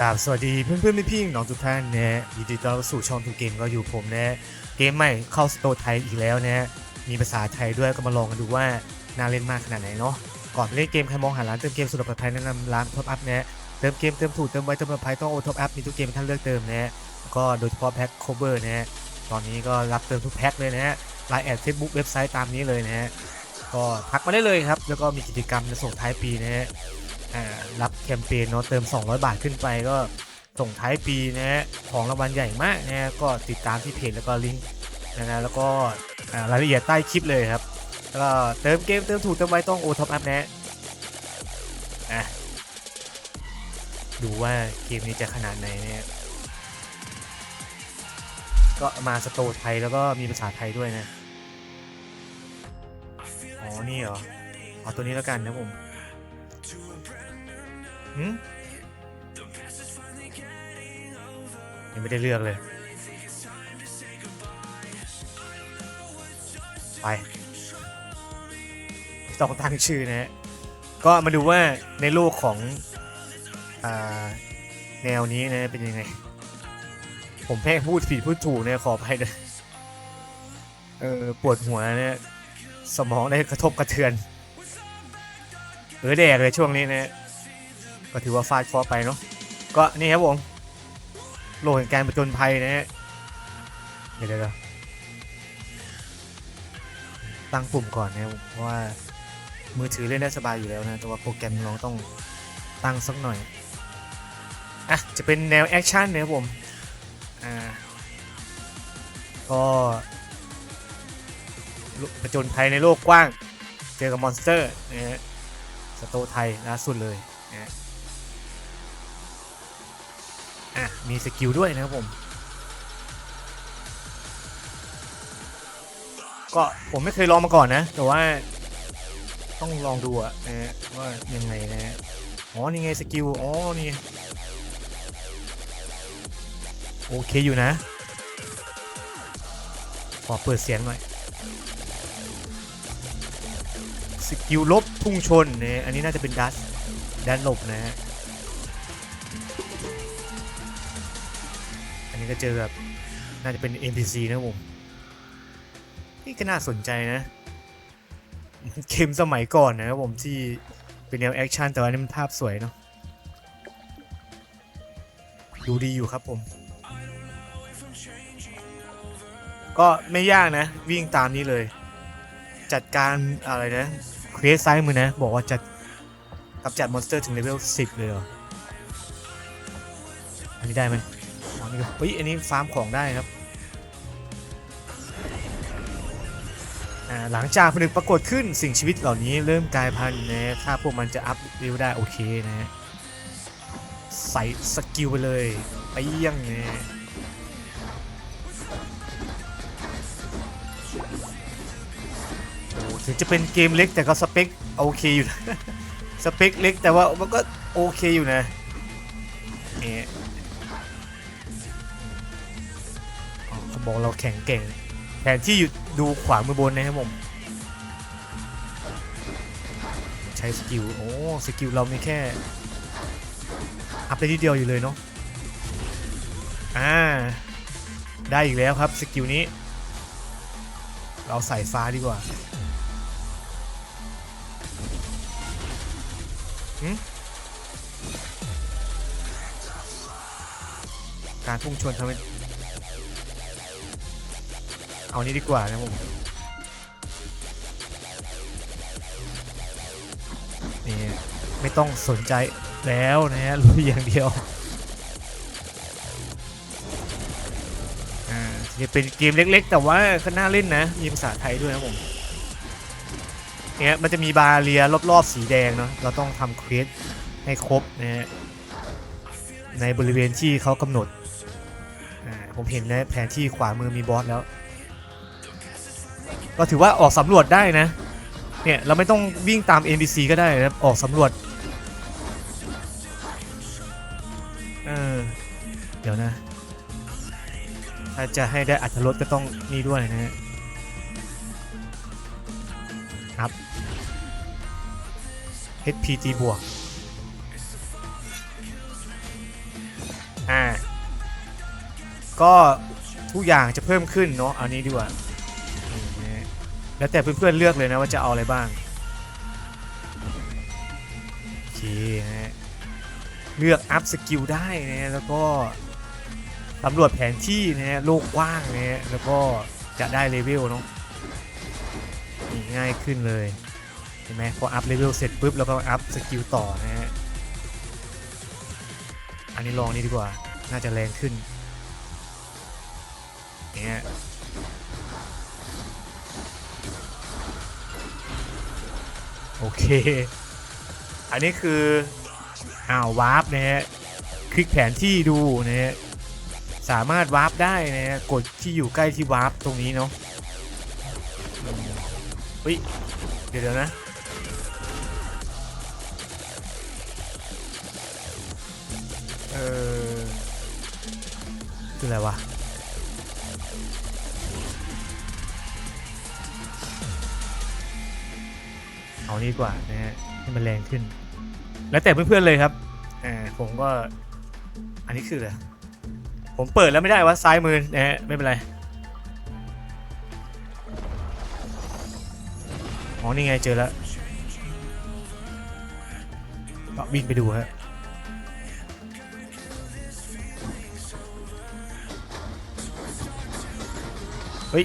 กราบสวัสดีเพื่อนเพื่อนพี่น้องทุกท่านนะยินดีต้อนรับสู่ช่องทูเกมก็อยู่ผมนะเกมใหม่เข้าสโตร์ไทยอีกแล้วนะมีภาษาไทยด้วยก็มาลองกันดูว่าน่าเล่นมากขนาดไหนเนาะก่อนเล่นเกมใครมองหาร้านเติมเกมสุดปลอดภัยแนะนำร้านท็อปอัพนะเติมเกมเติมถูกเติมไวเติมปลอดภัยต้องโอท็อปอัพมีทุกเกมท่านเลือกเติมนะก็โดยเฉพาะแพ็คโคเวอร์นะตอนนี้ก็รับเติมทุกแพ็คเลยนะฮะไลน์แอดเฟซบุ๊กเว็บไซต์ตามนี้เลยนะฮะก็ทักมาได้เลยครับแล้วก็มีกิจกรรมจะส่งท้ายปีนะฮะ รับแคมเปญเนาะเติม 200 บาทขึ้นไปก็ส่งท้ายปีนะฮะของรางวัลใหญ่มากนะฮะก็ติดตามที่เพจแล้วก็ลิงก์นะนะแล้วก็รายละเอียดใต้คลิปเลยครับแล้วก็เติมเกมเติมถูกเติมไวต้องโอท็อปอัพนะอะดูว่าเกมนี้จะขนาดไหนเนี่ยก็มาสโตรไทยแล้วก็มีภาษาไทยด้วยนะ อ๋อ นี่เหรอ เอาตัวนี้แล้วกันนะผม ยังไม่ได้เลือกเลย ไปต้องตั้งชื่อนะฮะ ก็มาดูว่าในโลกของอแนวนี้นะเป็นยังไง ผมแพ้พูดผิดพูดถูกเนี่ยขออภัยด้วยเออปวดหัวเนี่ยสมองได้กระทบกระเทือนเออแดกเลยช่วงนี้นะ ก็ถือว่าฟาดเคอไปเนาะก็นี่ครับผมโลกแห่งการประจนภัยนะฮะเดี๋ยวเดี๋ยวตั้งปุ่มก่อนนะเพราะว่ามือถือเล่นได้สบายอยู่แล้วนะแต่ว่าโปรแกรมเราต้องตั้งสักหน่อยอะจะเป็นแนวแอคชั่นนะครับผมอ่าก็ประจนภัยในโลกกว้าง เจอกับมอนสเตอร์นะฮะสโตไทยล่าสุดเลยนะฮะ อะมีสกิลด้วยนะครับผม ก็ผมไม่เคยลองมาก่อนนะ แต่ว่า ต้องลองดูอะนะฮะว่ายังไงนะฮะอ๋อ นี่ไงสกิล อ๋อ นี่ โอเคอยู่นะ ขอเปิดเสียงหน่อย สกิลลบพุ่งชนเนี่ยอันนี้น่าจะเป็นดัสดันหลบนะฮะ นี้ก็เจอแบบน่าจะเป็น NPC นะผมนี่ก็น่าสนใจนะมันเกมสมัยก่อนนะครับผมที่เป็นแนวแอคชั่นแต่ว่านี่มันภาพสวยเนาะดูดีอยู่ครับผม ก็ไม่ยากนะ วิ่งตามนี้เลย จัดการอะไรนะเควสซ้ายมือนะ บอกว่าจัดกำจัดมอนสเตอร์ถึงเลเวล10 เลยเหรอ อันนี้ได้ไหม นี่ก็เฮ้ยอันนี้ฟาร์มของได้ครับหลังจากผนึกปรากฏขึ้นสิ่งชีวิตเหล่านี้เริ่มกลายพันธุ์นะถ้าพวกมันจะอัพเลเวลได้โอเคนะใส่สกิลไปเลยไปเยี่ยงนี่ยโอ้ถึงจะเป็นเกมเล็กแต่ก็สเปคโอเคอยู่นะสเปคเล็กแต่ว่ามันก็โอเคอยู่นะเนี่ย บอกเราแข็งเก่งแผนที่อยู่ดูขวามือบนนะครับผม ใช้สกิล โอ้สกิลเรามีแค่ อัพได้ทีเดียวอยู่เลยเนาะอ่า ได้อีกแล้วครับสกิลนี้ เราใส่ฟ้าดีกว่าการพุ่งชนทำให้ เอานี้ดีกว่านะผม นี่ไม่ต้องสนใจแล้วนะฮะรู้อย่างเดียวอ่าจะเป็นเกมเล็กๆ แต่ว่าก็น่าเล่นนะ มีภาษาไทยด้วยนะผมเนี่ยมันจะมีบาเรียรอบๆ สีแดงเนาะเราต้องทำเควสให้ครบนะฮะในบริเวณที่เขากำหนดผมเห็นนะแผนที่ขวามือมีบอสแล้ว ก็ถือว่าออกสำรวจได้นะ เนี่ย เราไม่ต้องวิ่งตาม NPC ก็ได้นะออกสำรวจเออเดี๋ยวนะ ถ้าจะให้ได้อัตรสก็ต้องนี่ด้วยนะครับ HP ตีบวก อ่า ก็ทุกอย่างจะเพิ่มขึ้นเนาะเอานี้ดีกว่า แล้วแต่เพื่อนๆเลือกเลยนะว่าจะเอาอะไรบ้างโอเคนะฮะเลือกอัพสกิลได้นะฮะแล้วก็สำรวจแผนที่นะฮะโลกกว้างนะฮะแล้วก็จะได้เลเวลเนาะนี่ง่ายขึ้นเลยเห็นไหมพออัพเลเวลเสร็จปุ๊บแล้วก็อัพสกิลต่อนะฮะอันนี้ลองนี่ดีกว่าน่าจะแรงขึ้นเนี่ย โอเค อันนี้คืออ้าววาร์ปนะฮะ คลิกแผนที่ดูนะฮะ สามารถวาร์ปได้นะฮะ กดที่อยู่ใกล้ที่วาร์ปตรงนี้เนาะอืมเฮ้ยเดี๋ยวเดี๋ยวนะ เออคืออะไรวะ เอานี่ดีกว่านะฮะให้มันแรงขึ้น แล้วแต่เพื่อนๆเลยครับอ่าผมก็ อันนี้คืออะไรผมเปิดแล้วไม่ได้ว่าซ้ายมือนะฮะไม่เป็นไรอ๋อนี่ไงเจอแล้วก็วิ่งไปดูฮะเฮ้ย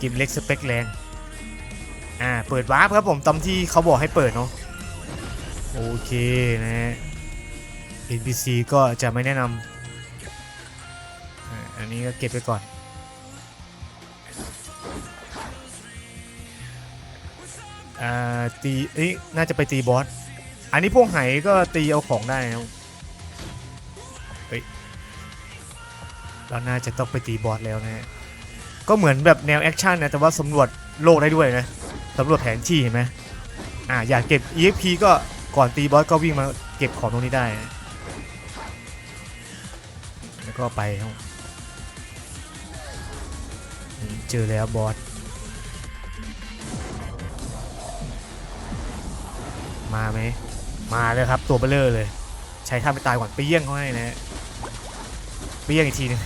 กิมเล็กสเปคแรง อ่าเปิดวาร์ปครับผมตามที่เขาบอกให้เปิดเนาะโอเคนะฮะ NPC ก็จะไม่แนะนำอ่าอันนี้ก็เก็บไปก่อนอ่าตีเอ้ยน่าจะไปตีบอส อันนี้พวกไหก็ตีเอาของได้นะเฮ้ยเราน่าจะต้องไปตีบอสแล้วนะฮะก็เหมือนแบบแนวแอคชั่นนะแต่ว่าสำรวจโลกได้ด้วยนะ สำรวจแผนที่เห็นไหมอ่าอยากเก็บ EXP ก็ก่อนตีบอสก็วิ่งมาเก็บของตรงนี้ได้นะแล้วก็ไปเจอแล้วบอสมาไหมมาเลยครับตัวเบลเลอร์เลย ใช้ท่าไปตายก่อนไปเยี่ยงเขาให้นะฮะไปเยี่ยงอีกทีหนึง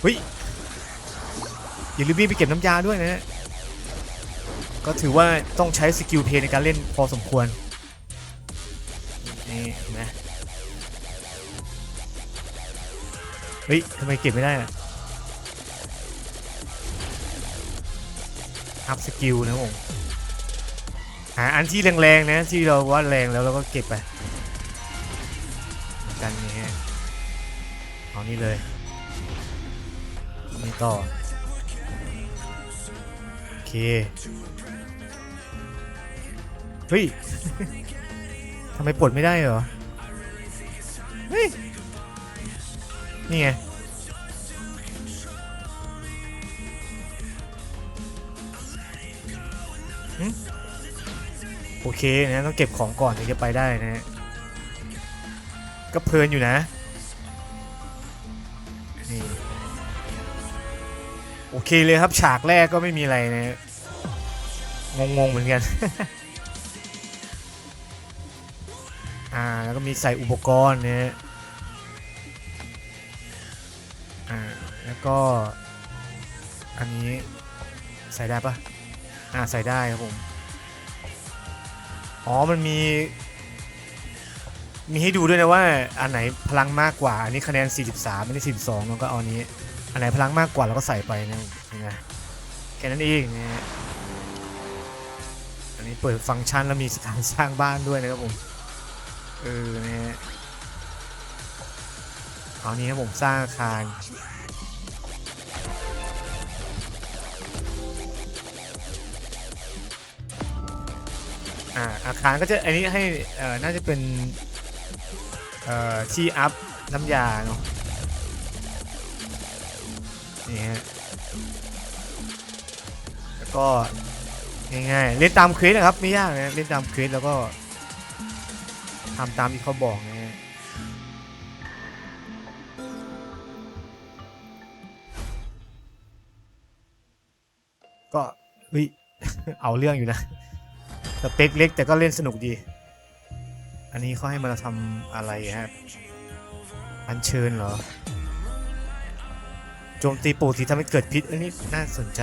เฮ้ยอย่าลืมวิ่งไปเก็บน้ำยาด้วยนะฮะ ก็ถือว่าต้องใช้สกิลเพย์ในการเล่นพอสมควร นี่เห็นไหมเฮ้ยทำไมเก็บไม่ได้อะอัพสกิลนะผมหาอันที่แรงๆนะ ที่เราว่าแรงแล้วเราก็เก็บไปเหมือนกันนี่ฮะเอานี่เลยนี่ต่อ เคเฮ้ยทำไมปลดไม่ได้เหรอเฮ้ยนี่ไงโอเคนะต้องเก็บของก่อนถึงจะไปได้นะฮะก็เพลินอยู่นะ โอเคเลยครับฉากแรกก็ไม่มีอะไรนะงงๆเหมือนกัน อ่าแล้วก็มีใส่อุปกรณ์นะฮะอ่าแล้วก็ อันนี้ใส่ได้ปะอ่าใส่ได้ครับผม อ๋อมันมี มีให้ดูด้วยนะว่า อันไหนพลังมากกว่า อันนี้คะแนน 43ไม่ได้42เราก็เอาอันนี้ อันไหนพลังมากกว่าเราก็ใส่ไปนะเนไหมแค่นั้นเองนะฮะอันนี้เปิดฟังก์ชันแล้วมีสถานสร้างบ้านด้วยนะครับผมเออนะฮะเอานี้ครับผมสร้างอาคารอ่าอาคารก็จะอันนี้ให้เอ่อน่าจะเป็นเอ่อที่อัพน้ำยาเนาะ นี่ฮะแล้วก็ง่ายๆเล่นตามเควสนะครับไม่ยากนะเล่นตามเควสแล้วก็ทำตามที่เขาบอกนะฮะก็เฮ้ยเอาเรื่องอยู่นะสเปคเล็กแต่ก็เล่นสนุกดี อันนี้เขาให้มาทำอะไรฮะอัญเชิญเหรอ โจมตีปู่ที่ทำให้เกิดพิษอันนี้น่าสนใจ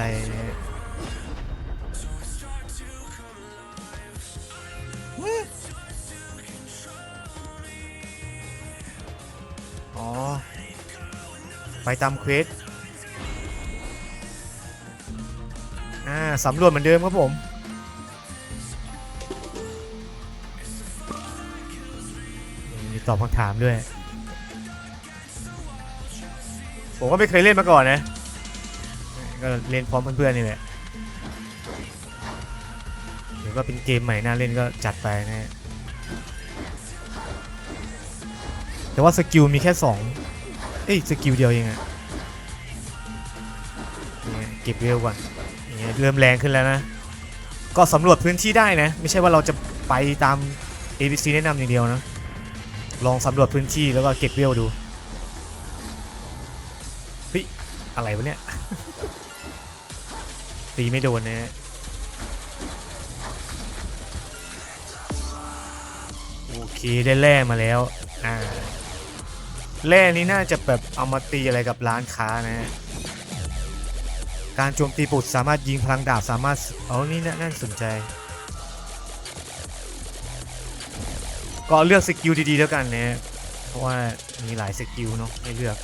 อ๋อไปตามเควสอ่าสำรวจเหมือนเดิมครับผม มีตอบคำถามด้วย ผมก็ไม่เคยเล่นมาก่อนนะ ก็เล่นพร้อมเพื่อนๆนี่แหละเดี๋ยวก็เป็นเกมใหม่น่าเล่นก็จัดไปนะฮะแต่ว่าสกิลมีแค่สองเอ้ยสกิลเดียวเองอะเนี่ยเก็บเวลก่อนเนี่ยเริ่มแรงขึ้นแล้วนะ ก็สำรวจพื้นที่ได้นะ ไม่ใช่ว่าเราจะไปตาม ABC แนะนำอย่างเดียวนะ ลองสำรวจพื้นที่แล้วก็เก็บเวลดู อะไรวะเนี่ย ตีไม่โดนนะ โอเคได้แร่มาแล้ว อ่า แร่นี้น่าจะแบบเอามาตีอะไรกับร้านค้านะฮะการโจมตีปุดสามารถยิงพลังดาบสามารถ เอานี่น่น่าสนใจ ก็เลือกสกิลดีๆแล้วกันนะ เพราะว่ามีหลายสกิลเนาะให้เลือก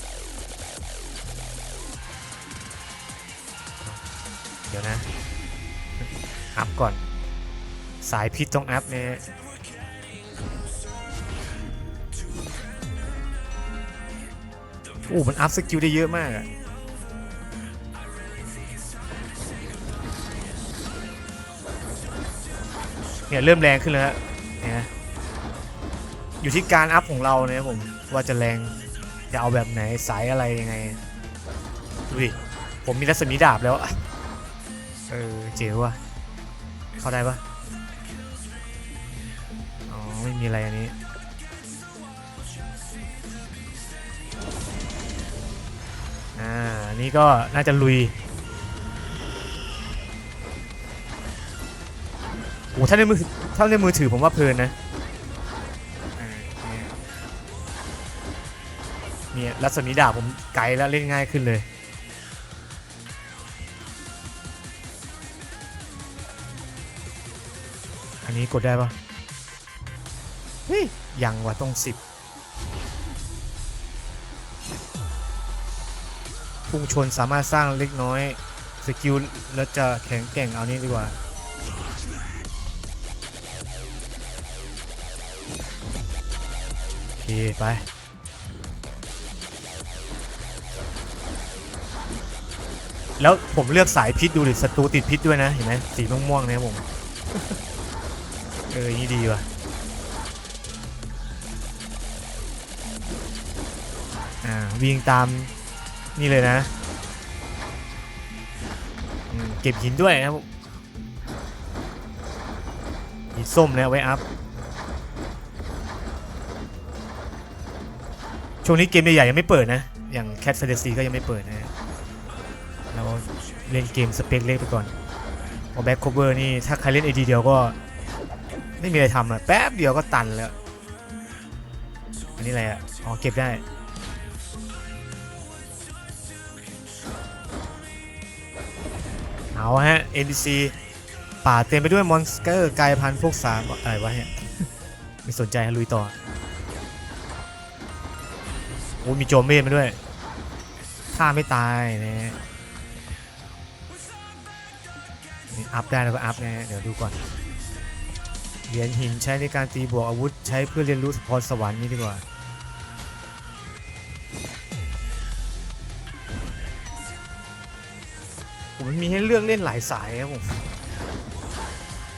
อัพก่อน สายพิษต้องอัพเนี่ยโอ้ มันอัพสกิลได้เยอะมากอะเนี่ยเริ่มแรงขึ้นแล้วฮะเนี่ยอยู่ที่การอัพของเราเนี่ยผมว่าจะแรงจะเอาแบบไหนสายอะไรยังไงดูดิผมมีรัศมีดาบแล้ว เออเจ๋วว่ะ เข้าได้ปะอ๋อ ไม่มีอะไรอันนี้ อ่านี่ก็น่าจะลุยโอ้ถ้าในมือถ้าในมือถือผมว่าเพลินนะเนี่ยเนี่ยรัศมีดาบผมไกลแล้วเล่นง่ายขึ้นเลย นนี้กดได้ปะเฮ้ยยังว่ะต้องสิบพุ่งชนสามารถสร้างเล็กน้อย สกิลแล้วจะแข็งแกร่งเอานี้ดีกว่าโอเคไปแล้วผมเลือกสายพิษดูดิศัตรูติดพิษด้วยนะ เห็นไหมสีม่วงๆเนี่ยผม เออนี่ดีว่ะอ่าวิ่งตามนี่เลยนะเก็บหินด้วยนะครับผมหินส้มนะไว้อัพช่วงนี้เกมใหญ่ๆยังไม่เปิดนะ อย่าง Cat Fantasy ก็ยังไม่เปิดนะเราเล่นเกมสเปคเล็กไปก่อนพอ Back Cover นี่ ถ้าใครเล่น AD เดียวก็ ไม่มีอะไรทำอะแป๊บเดียวก็ตันแล้ว อันนี้อะไรอะ อ๋อ เก็บได้ เอาฮะ NPC ป่าเต็มไปด้วยมอนสเตอร์กลายพันธุ์พวกสามอะไรวะเนี่ยไม่สนใจลุยต่อโอ้มีโจมเมฆมาด้วยฆ่าไม่ตายนะฮะนี่อัพได้แล้วก็อัพนะเดี๋ยวดูก่อน เหรียญหินใช้ในการตีบวกอาวุธ ใช้เพื่อเรียนรู้พรสวรรค์นี่ดีกว่า ผมมีให้เลือกเล่นหลายสายครับผม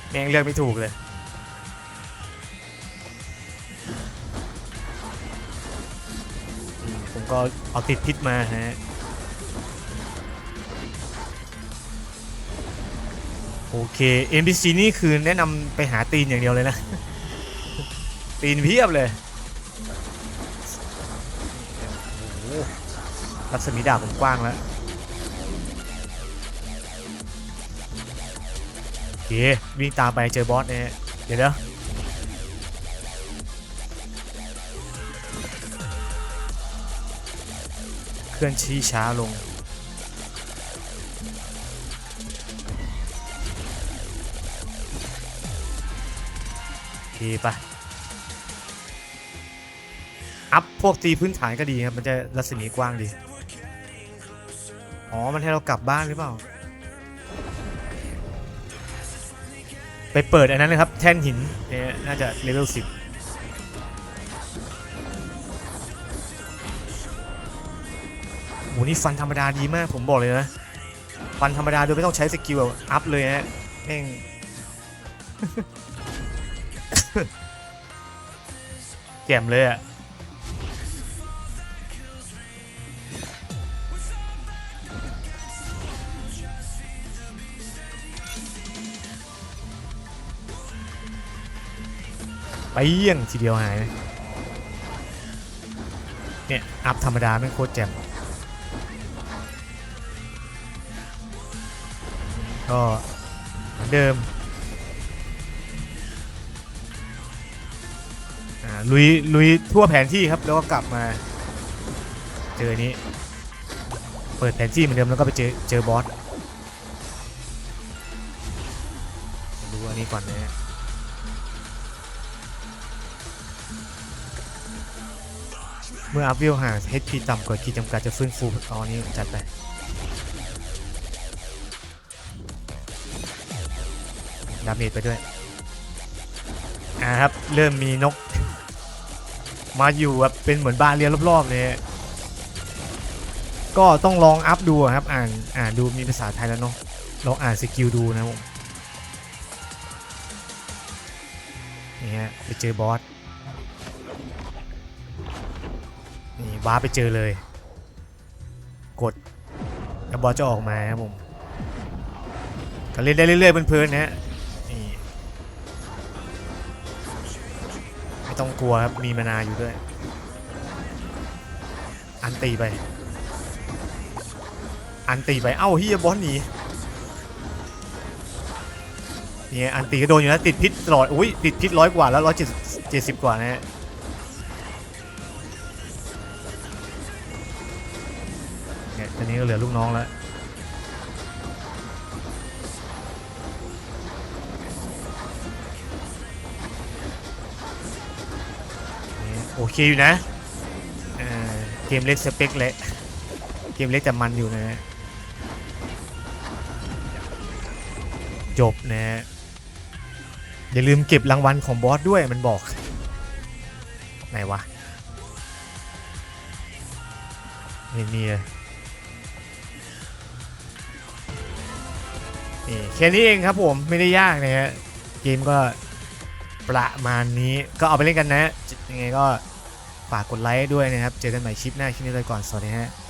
แม่งเลือกไม่ถูกเลยผมก็เอาติดพิษมาฮะ โอเค NPC นี่คือแนะนำไปหาตีนอย่างเดียวเลยนะ ตีนเพียบเลยรัศมีดาบผมกว้างแล้ว โอเค วิ่งตามไปเจอบอสเนี่ยเดี๋ยวนะเคลื่อนชี้ช้าลง โอเคปะอัพพวกตีพื้นฐานก็ดีครับ มันจะรัศมีกว้างดี อ๋อ มันให้เรากลับบ้านหรือเปล่า ไปเปิดอันนั้นเลยครับ แท่นหินเนี่ยน่าจะเลเวลสิบโหนี่ฟันธรรมดาดีมาก ผมบอกเลยนะ ฟันธรรมดาโดยไม่ต้องใช้สกิลอัพเลยนะแม่ง แจ่มเลยอะไปเยี่ยงทีเดียวหายเลยเนี่ย อัพธรรมดาไม่โคตรแจ่มก็เหมือนเดิม ลุยลุยทั่วแผนที่ครับแล้วก็กลับมา เจอนี้ เปิดแผนที่เหมือนเดิมแล้วก็ไปเจอเจอบอสดูอันนี้ก่อนนะฮะเมื่ออัพวิวห่าง HP ต่ำกว่าขีดจำกัดจะฟื้นฟูตอนนี้จัดไปดาเมจไปด้วยอ่าครับ เริ่มมีนก มาอยู่แบบเป็นเหมือนบ้านเรียนรอบๆเลยก็ต้องลองอัพดูครับอ่านอ่านดูมีภาษาไทยแล้วเนาะลองอ่านสกิลดูนะผมนี่ฮะไปเจอบอสนี่ว้าร์ไปเจอเลย กดแล้วบอสจะออกมาครับผมก็เล่นได้เรื่อยๆเพลินๆนะฮะ ไม่ต้องกลัวครับ มีมานาอยู่ด้วย อันตีไป อันตีไป เอ้าเฮียบอสหนีเนี่ยอันตีก็โดนอยู่นะติดพิษตลอดอุ้ยติดพิษร้อยกว่าแล้วร้อยเจ็ดเจ็ดสิบกว่านะฮะเนี่ยตอนนี้ก็เหลือลูกน้องแล้ว โอเคอยู่นะเกมเล็กสเปคเละเกมเล็กแต่มันอยู่นะ จบนะฮะอย่าลืมเก็บรางวัลของบอสด้วยมันบอก ไหนวะไม่มีเลยนี่แค่นี้เองครับผมไม่ได้ยากนะฮะเกมก็ ประมาณนี้ก็เอาไปเล่นกันนะยังไงก็ฝากกดไลค์ด้วยนะครับ เจอกันใหม่คลิปหน้าคลิปนี้เลยก่อน สวัสดีฮะ